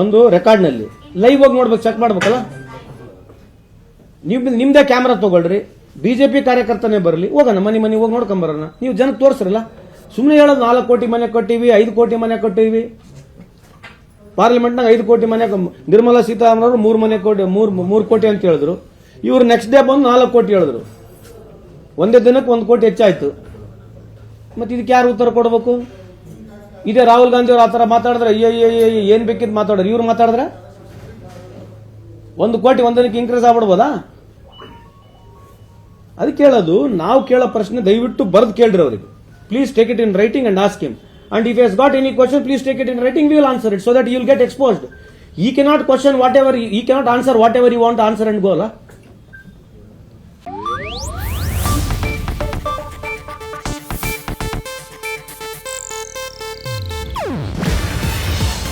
ಒಂದು ರೆಕಾರ್ಡ್ನಲ್ಲಿ. ಲೈವ್ ಹೋಗಿ ನೋಡ್ಬೇಕು ಚೆಕ್ ಮಾಡ್ಬೇಕಲ್ಲ? ನೀವು ನಿಮ್ದೇ ಕ್ಯಾಮ್ರಾ ತಗೊಳ್ರಿ ಬಿಜೆಪಿ ಕಾರ್ಯಕರ್ತನೇ ಬರಲಿ, ಹೋಗೋಣ, ಮನೆ ಮನೆ ಹೋಗಿ ನೋಡ್ಕೊಂಬರೋಣ ನೀವು ಜನಕ್ಕೆ ತೋರಿಸ್ರಲ್ಲ? ಸುಮ್ಮನೆ ಹೇಳೋದು ನಾಲ್ಕು ಕೋಟಿ ಮನೆ ಕೊಟ್ಟಿವಿ, ಐದು ಕೋಟಿ ಮನೆ ಕೊಟ್ಟಿವಿ. ಪಾರ್ಲಿಮೆಂಟ್ನಾಗ ಐದು ಕೋಟಿ ಮನೆ ನಿರ್ಮಲಾ ಸೀತಾರಾಮನ್ ಅವರು ಮೂರು ಮನೆ ಕೋಟಿ, ಮೂರು ಮೂರು ಕೋಟಿ ಅಂತ ಹೇಳಿದ್ರು. ಇವರು ನೆಕ್ಸ್ಟ್ ಡೇ ಬಂದು ನಾಲ್ಕು ಕೋಟಿ ಹೇಳಿದ್ರು. ಒಂದೇ ದಿನಕ್ಕೆ ಒಂದು ಕೋಟಿ ಹೆಚ್ಚಾಯಿತು. ಮತ್ತೆ ಇದಕ್ಕೆ ಯಾರು ಉತ್ತರ ಕೊಡಬೇಕು? ಇದೇ ರಾಹುಲ್ ಗಾಂಧಿ ಅವರು ಆ ಥರ ಮಾತಾಡಿದ್ರೆ, ಅಯ್ಯೋ ಏನು ಬೇಕಿದ್ದು ಮಾತಾಡೋರು ಇವ್ರು ಮಾತಾಡಿದ್ರೆ? ಒಂದು ಕೋಟಿ ಒಂದನಕ್ಕೆ ಇನ್ಕ್ರೀಸ್ ಆಗ್ಬಿಡ್ಬೋದಾ? ಅದಕ್ಕೆ ಕೇಳೋದು ನಾವು ಕೇಳೋ ಪ್ರಶ್ನೆ ದಯವಿಟ್ಟು ಬರೆದು ಕೇಳ್ರಿ ಅವರಿಗೆ. Please take it in writing and ask him and if he's got any question please take it in writing will answer it so that you'll get exposed I cannot question whatever I cannot answer whatever you want answer and go